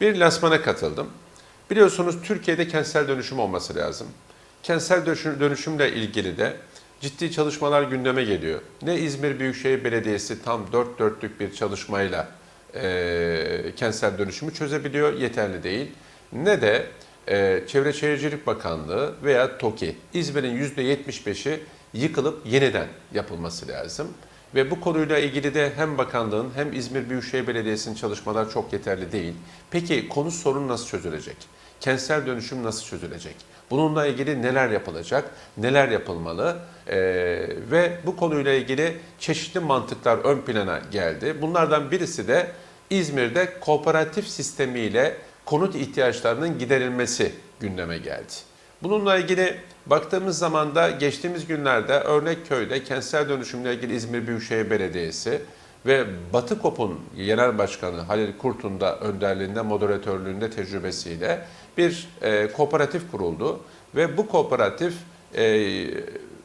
Bir lansmana katıldım. Biliyorsunuz Türkiye'de kentsel dönüşüm olması lazım. Kentsel dönüşüm- dönüşümle ilgili de ciddi çalışmalar gündeme geliyor. Ne İzmir Büyükşehir Belediyesi tam dört dörtlük bir çalışmayla e, kentsel dönüşümü çözebiliyor, yeterli değil. Ne de e, Çevre Şehircilik Bakanlığı veya TOKİ, İzmir'in %75'i yıkılıp yeniden yapılması lazım. Ve bu konuyla ilgili de hem bakanlığın hem İzmir Büyükşehir Belediyesi'nin çalışmalar çok yeterli değil. Peki konu sorun nasıl çözülecek? Kentsel dönüşüm nasıl çözülecek? Bununla ilgili neler yapılacak, neler yapılmalı Ee, ve bu konuyla ilgili çeşitli mantıklar ön plana geldi. Bunlardan birisi de İzmir'de kooperatif sistemiyle konut ihtiyaçlarının giderilmesi gündeme geldi. Bununla ilgili baktığımız zaman da geçtiğimiz günlerde Örnekköy'de kentsel dönüşümle ilgili İzmir Büyükşehir Belediyesi ve Batı Kop'un Genel Başkanı Halil Kurt'un da önderliğinde, moderatörlüğünde tecrübesiyle bir e, kooperatif kuruldu. Ve bu kooperatif e,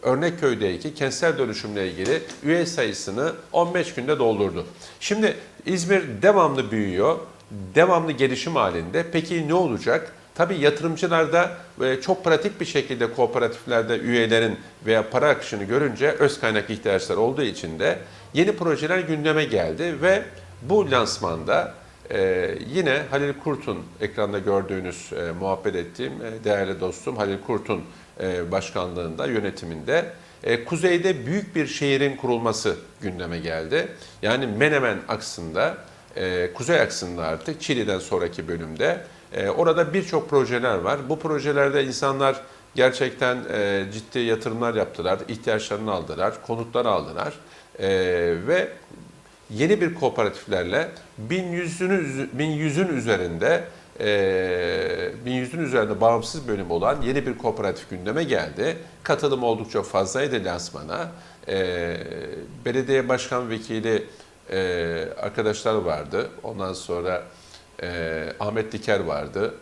Örnekköy'deki kentsel dönüşümle ilgili üye sayısını 15 günde doldurdu. Şimdi İzmir devamlı büyüyor, devamlı gelişim halinde. Peki ne olacak? Tabii yatırımcılar da e, çok pratik bir şekilde kooperatiflerde üyelerin veya para akışını görünce öz kaynak ihtiyaçları olduğu için de yeni projeler gündeme geldi ve bu lansmanda e, yine Halil Kurt'un ekranda gördüğünüz e, muhabbet ettiğim değerli dostum Halil Kurt'un başkanlığında, yönetiminde kuzeyde büyük bir şehrin kurulması gündeme geldi. Yani Menemen aksında, e, kuzey aksında artık Çiğli'den sonraki bölümde e, orada birçok projeler var. Bu projelerde insanlar gerçekten e, ciddi yatırımlar yaptılar, ihtiyaçlarını aldılar, konutlar aldılar E, ve yeni bir kooperatiflerle 1100'ün 1100'ün üzerinde e, 1100'ün üzerinde bağımsız bölüm olan yeni bir kooperatif gündeme geldi. Katılım oldukça fazlaydı lansmana. E, belediye başkan vekili e, arkadaşlar vardı. Ondan sonra e, Ahmet Diker vardı.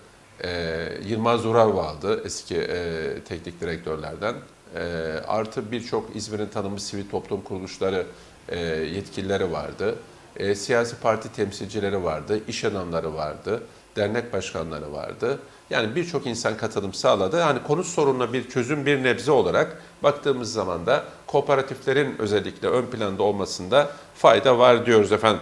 E, Yılmaz Ural vardı eski e, teknik direktörlerden. E, artı birçok İzmir'in tanınmış sivil toplum kuruluşları e, yetkilileri vardı. E, siyasi parti temsilcileri vardı, iş adamları vardı, dernek başkanları vardı. Yani birçok insan katılım sağladı. Hani konut sorununa bir çözüm bir nebze olarak baktığımız zaman da kooperatiflerin özellikle ön planda olmasında fayda var diyoruz efendim.